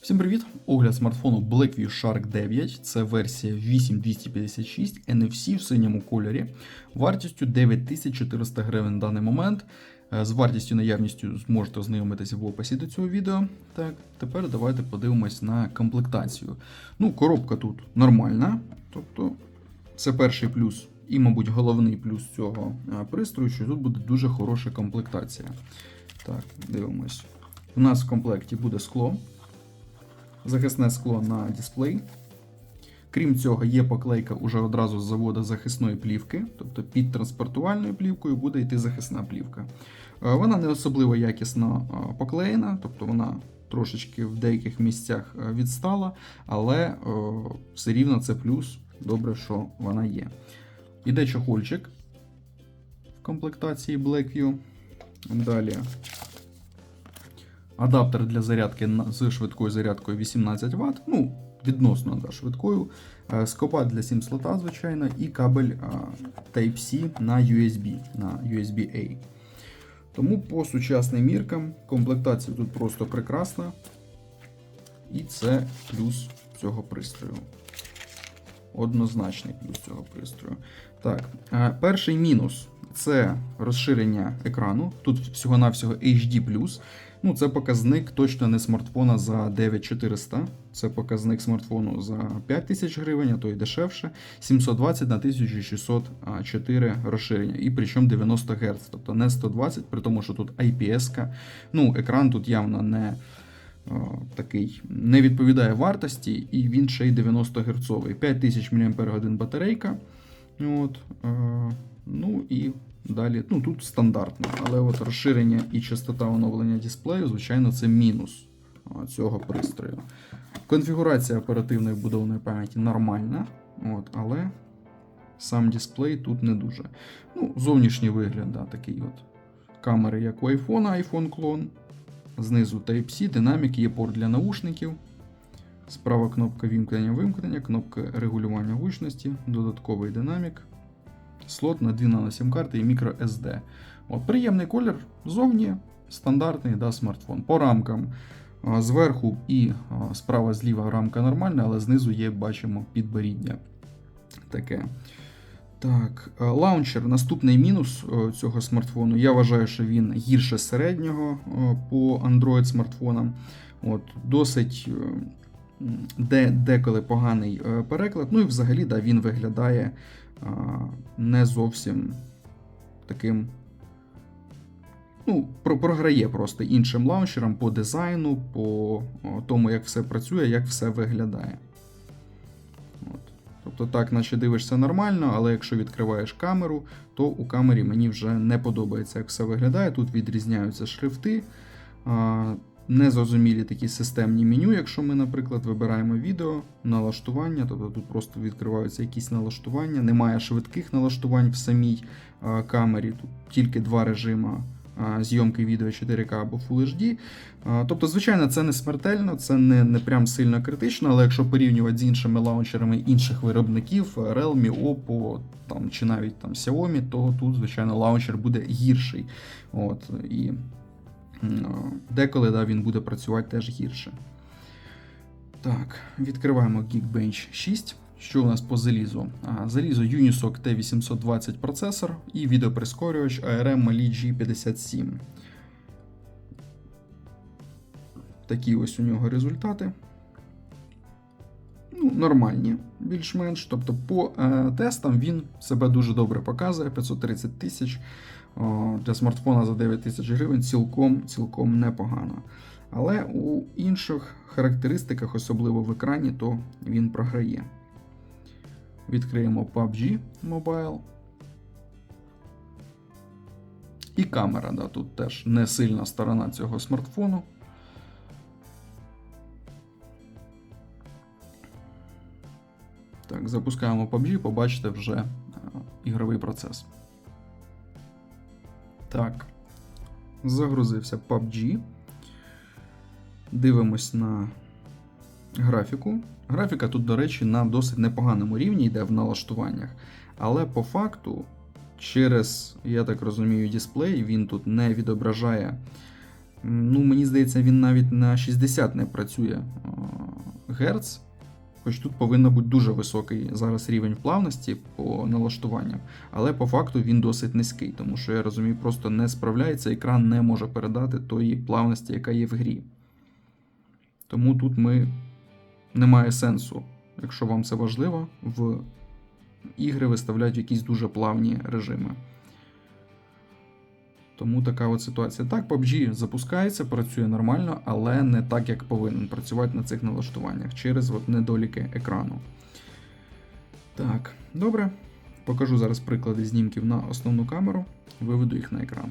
Всім привіт! Огляд смартфону Blackview Shark 9. Це версія 8256 NFC в синьому кольорі. Вартістю 9400 гривень на даний момент. Е, З вартістю наявністю зможете ознайомитися в описі до цього відео. Так, тепер давайте подивимось на комплектацію. Ну, коробка тут нормальна. Тобто, це перший плюс і, мабуть, головний плюс цього е, пристрою, що тут буде дуже хороша комплектація. Так, дивимось. У нас в комплекті буде скло захисне скло на дисплей. Крім цього, є поклейка уже одразу з заводу захисної плівки, тобто під транспортувальною плівкою буде йти захисна плівка. Е, Вона не особливо якісно е, поклеєна, тобто вона трошечки в деяких місцях е, відстала, але все рівно це плюс. Добре, що вона є. Іде чохольчик в комплектації Blackview. Далі адаптер для зарядки з швидкою зарядкою 18 Вт, ну, відносно да, швидкою, Скопа для 7 слота, звичайно, і кабель е, Type-C на USB, на USB-A. Тому по сучасним міркам комплектація тут просто прекрасна. І це плюс цього пристрою. Однозначний плюс цього пристрою. Так, е, перший мінус це розширення екрану. Тут всього-навсього HD. Ну, це показник точно не смартфона за 9400. Це показник смартфону за 5000 гривень, а то й дешевше. 720 на 1604 розширення. І причому 90 Гц, тобто не 120, при тому, що тут IPS-ка. Ну, екран тут явно не такий не відповідає вартості, і він ще й 90 Гц. 5000 мАч батарейка. От, е, ну і Далі, ну тут стандартно, але от розширення і частота оновлення дисплею, звичайно, це мінус цього пристрою. Конфігурація оперативної будовної пам'яті нормальна, от, але сам дисплей тут не дуже. Ну, Зовнішній вигляд, да, такий от. Камери, як у iPhone, iPhone клон. Знизу Type-C, динамік, є порт для наушників. Справа кнопка вімкнення-вимкнення, кнопка регулювання гучності, додатковий динамік слот на 2 нано карти і мікро SD. От, Приємний колір зовні стандартний да, смартфон. По рамкам зверху і справа зліва рамка нормальна, але знизу є, бачимо, підборіддя. Таке. Так, лаунчер наступний мінус цього смартфону. Я вважаю, що він гірше середнього по Android смартфонам. От, Досить е, де, деколи поганий е, переклад. Ну і взагалі да, він виглядає не зовсім таким. Ну, про- програє просто іншим лаунчерам по дизайну, по тому, як все працює, як все виглядає. Тобто, так, наче дивишся нормально, але якщо відкриваєш камеру, то у камері мені вже не подобається, як все виглядає. Тут відрізняються шрифти. Незрозумілі такі системні меню, якщо ми, наприклад, вибираємо відео, налаштування, тобто тут просто відкриваються якісь налаштування, немає швидких налаштувань в самій камері, тут тільки два режими а, зйомки відео 4К або Full HD. Тобто, звичайно, це не смертельно, це не, не прям сильно критично, але якщо порівнювати з іншими лаунчерами інших виробників, Realme, Oppo там, чи навіть там Xiaomi, то тут, звичайно, лаунчер буде гірший. От, і Деколи да, він буде працювати теж гірше. Так, відкриваємо Geekbench 6. Що у нас по залізу? А, залізо Unisoc T820 процесор і відеоприскорювач ARM Mali G57. Такі ось у нього результати. Ну, нормальні, більш-менш. Тобто, по е, тестам він себе дуже добре показує. 530 тисяч для смартфона за 9 тисяч гривень цілком, цілком непогано. Але у інших характеристиках, особливо в екрані, то він програє. Відкриємо PUBG Mobile. І камера, да, тут теж не сильна сторона цього смартфону. Так, запускаємо PUBG, побачите вже е, ігровий процес. Так, загрузився PUBG. Дивимось на графіку. Графіка тут, до речі, на досить непоганому рівні йде в налаштуваннях. Але по факту, через, я так розумію, дисплей він тут не відображає Ну, мені здається, він навіть на 60 не працює Герц. Хоч тут повинен бути дуже високий зараз рівень плавності по налаштуванням, але по факту він досить низький, тому що я розумію, просто не справляється, екран не може передати тої плавності, яка є в грі. Тому тут ми немає сенсу, якщо вам це важливо, в ігри виставляють якісь дуже плавні режими. Тому така от ситуація. Так, PUBG запускається, працює нормально, але не так, як повинен працювати на цих налаштуваннях через от недоліки екрану. Так, добре. Покажу зараз приклади знімків на основну камеру, виведу їх на екран.